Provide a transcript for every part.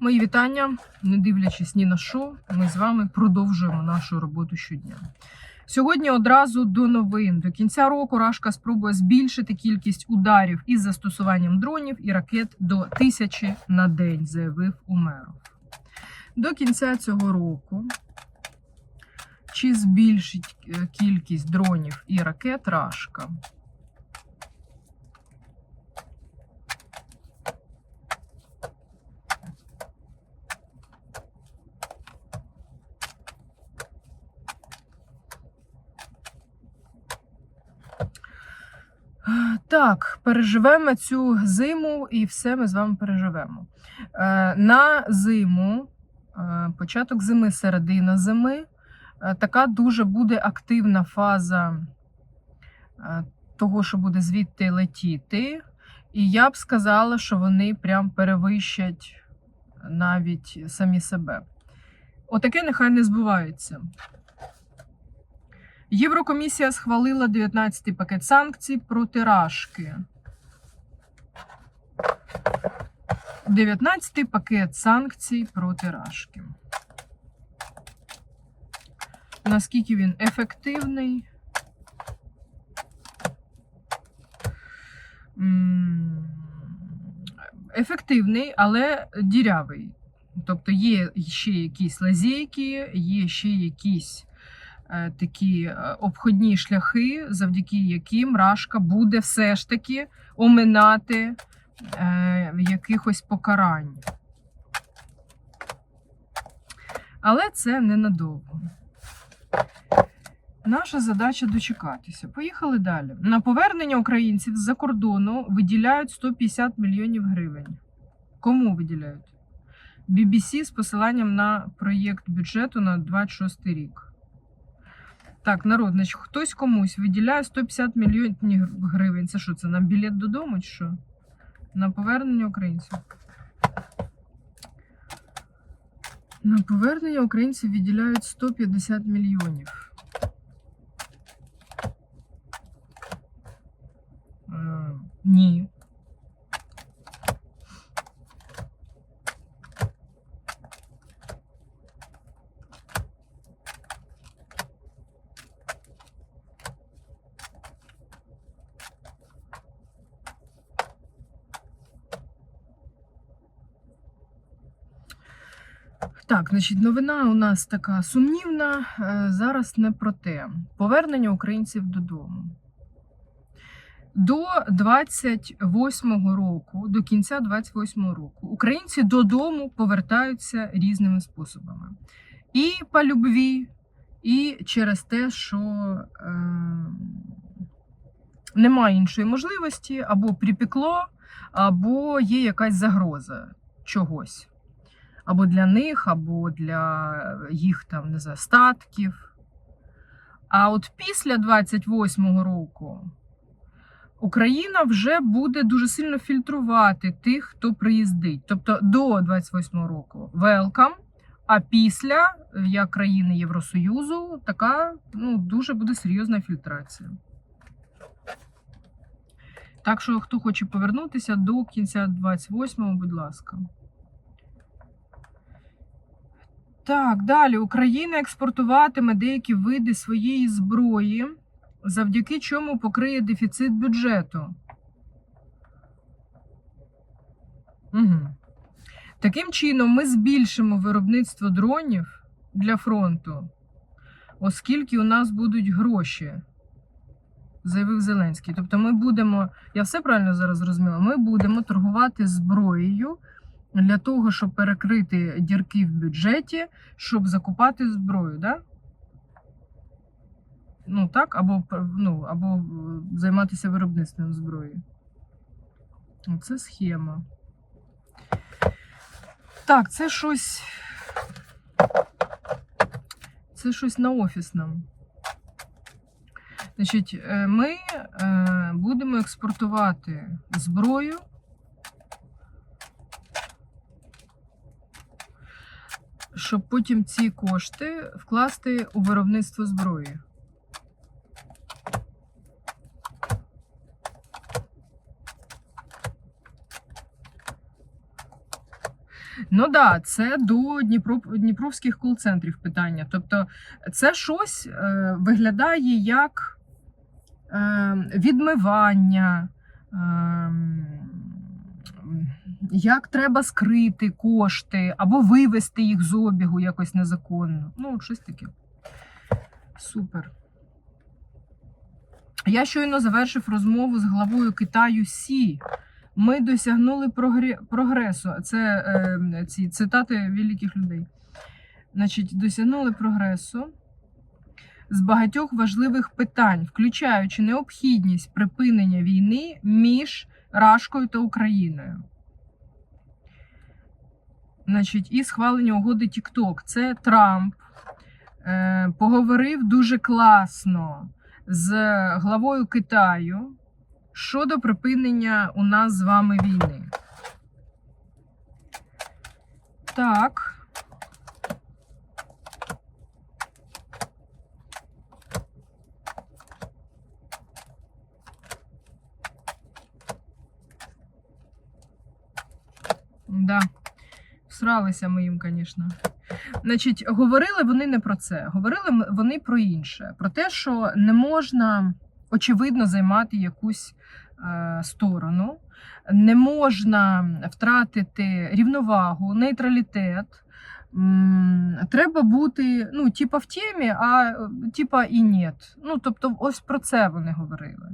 Мої вітання, не дивлячись ні на що, ми з вами продовжуємо нашу роботу щодня. Сьогодні одразу до новин. До кінця року Рашка спробує збільшити кількість ударів із застосуванням дронів і ракет до тисячі на день, заявив Умеров. До кінця цього року чи збільшить е, кількість дронів і ракет Рашка? Так, переживемо цю зиму і все ми з вами переживемо. Е, На зиму, е, початок зими, середина зими, е, така дуже буде активна фаза того, що буде звідти летіти. І я б сказала, що вони прям перевищать навіть самі себе. Отаке нехай не збувається. Єврокомісія схвалила 19-й пакет санкцій проти Рашки. 19-й пакет санкцій проти Рашки. Наскільки він ефективний? Ефективний, але дірявий. Тобто є ще якісь лазейки, є ще якісь такі е, обходні шляхи, завдяки яким Рашка буде все ж таки оминати е, якихось покарань. Але це ненадовго. Наша задача дочекатися. Поїхали далі. На повернення українців з-за кордону виділяють 150 мільйонів гривень. Кому виділяють? BBC з посиланням на проєкт бюджету на 26 рік. Так, народ, значить, хтось комусь виділяє 150 мільйонів гривень. Це що, це на білет додому чи що? На повернення українців. На повернення українців виділяють 150 мільйонів. Е, ні. Так, значить, новина у нас така сумнівна. Е, Зараз не про те. Повернення українців додому. До 28-го року, до кінця 28-го року, українці додому повертаються різними способами. І по любві, і через те, що е, немає іншої можливості, або припекло, або є якась загроза чогось або для них, або для їх там не знаю, статків. А от після 28-го року Україна вже буде дуже сильно фільтрувати тих, хто приїздить. Тобто до 28-го року welcome, а після, як країни Євросоюзу, така ну, дуже буде серйозна фільтрація. Так що, хто хоче повернутися до кінця 28-го, будь ласка. Так, далі Україна експортуватиме деякі види своєї зброї, завдяки чому покриє дефіцит бюджету. Угу. Таким чином, ми збільшимо виробництво дронів для фронту, оскільки у нас будуть гроші, заявив Зеленський. Тобто, ми будемо, я все правильно зараз зрозуміла, ми будемо торгувати зброєю для того, щоб перекрити дірки в бюджеті, щоб закупати зброю, да? Ну так, або ну, або е, займатися виробництвом зброї. Оце схема. Так, це щось. Це щось на офісному. Значить, е, ми е, будемо експортувати зброю. Щоб потім ці кошти вкласти у виробництво зброї. Ну да, це до Дніпро, Дніпровських кол-центрів питання. Тобто, це щось е, виглядає як е, відмивання, е, як треба скрити кошти або вивести їх з обігу якось незаконно. Ну, щось таке. Супер. Я щойно завершив розмову з главою Китаю Сі. Ми досягнули прогре- прогресу. Це е, ці цитати великих людей. Значить, досягнули прогресу з багатьох важливих питань, включаючи необхідність припинення війни між Рашкою та Україною. Значить, і схвалення угоди TikTok. Це Трамп е, поговорив дуже класно з главою Китаю щодо припинення у нас з вами війни. Так. Да. Всралися ми їм, звісно. Значить, говорили вони не про це. Говорили вони про інше. Про те, що не можна очевидно займати якусь е, сторону, не можна втратити рівновагу, нейтралітет. Треба бути, ну, типа в темі, а типа і ні. Ну, тобто, ось про це вони говорили.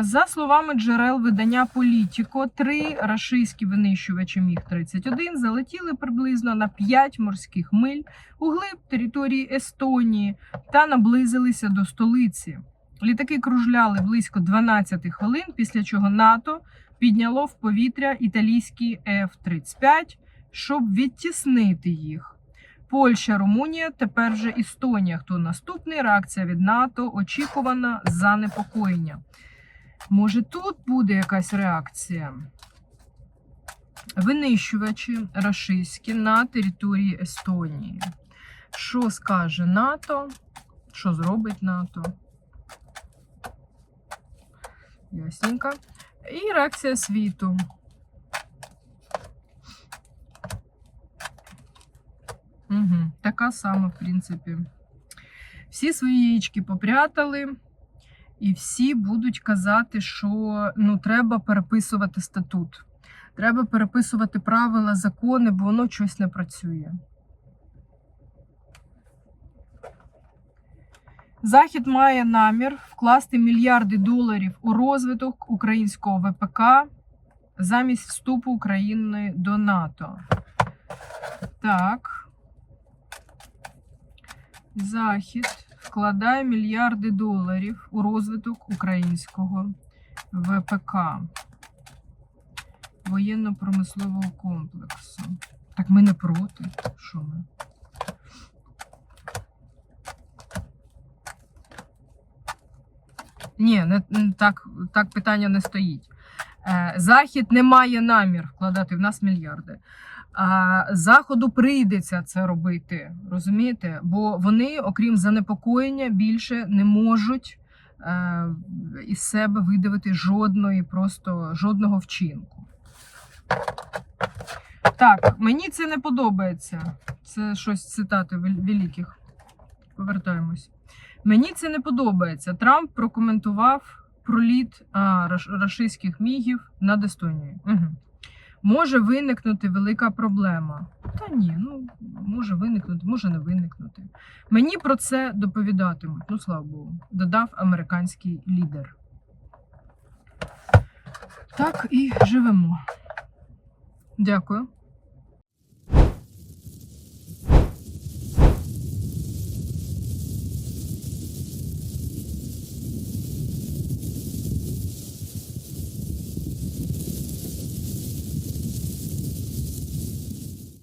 За словами джерел видання Політіко, три рашистські винищувачі Міг-31 залетіли приблизно на 5 морських миль у глиб території Естонії та наблизилися до столиці. Літаки кружляли близько 12 хвилин, після чого НАТО підняло в повітря італійські F-35, щоб відтіснити їх. Польща, Румунія, тепер вже Естонія. Хто наступний? Реакція від НАТО очікувана занепокоєння. Може, тут буде якась реакція? Винищувачі рашистські на території Естонії. Що скаже НАТО? Що зробить НАТО? Ясненько. І реакція світу. Угу. Така сама, в принципі. Всі свої яєчки попрятали. І всі будуть казати, що ну, треба переписувати статут. Треба переписувати правила, закони, бо воно щось не працює. Захід має намір вкласти мільярди доларів у розвиток українського ВПК замість вступу України до НАТО. Так. Захід вкладає мільярди доларів у розвиток українського ВПК воєнно-промислового комплексу. Так ми не проти. Що ми? Ні, не, так, так питання не стоїть. Е, Захід не має намір вкладати в нас мільярди. А Заходу прийдеться це робити, розумієте? Бо вони, окрім занепокоєння, більше не можуть е, із себе видавити жодної, просто жодного вчинку. Так, мені це не подобається. Це щось цитати великих. Повертаємось. Мені це не подобається. Трамп прокоментував проліт а, рашистських мігів над Естонією. Угу. Може виникнути велика проблема. Та ні, ну може виникнути, може не виникнути. Мені про це доповідатимуть. Ну, слава Богу, додав американський лідер. Так і живемо. Дякую.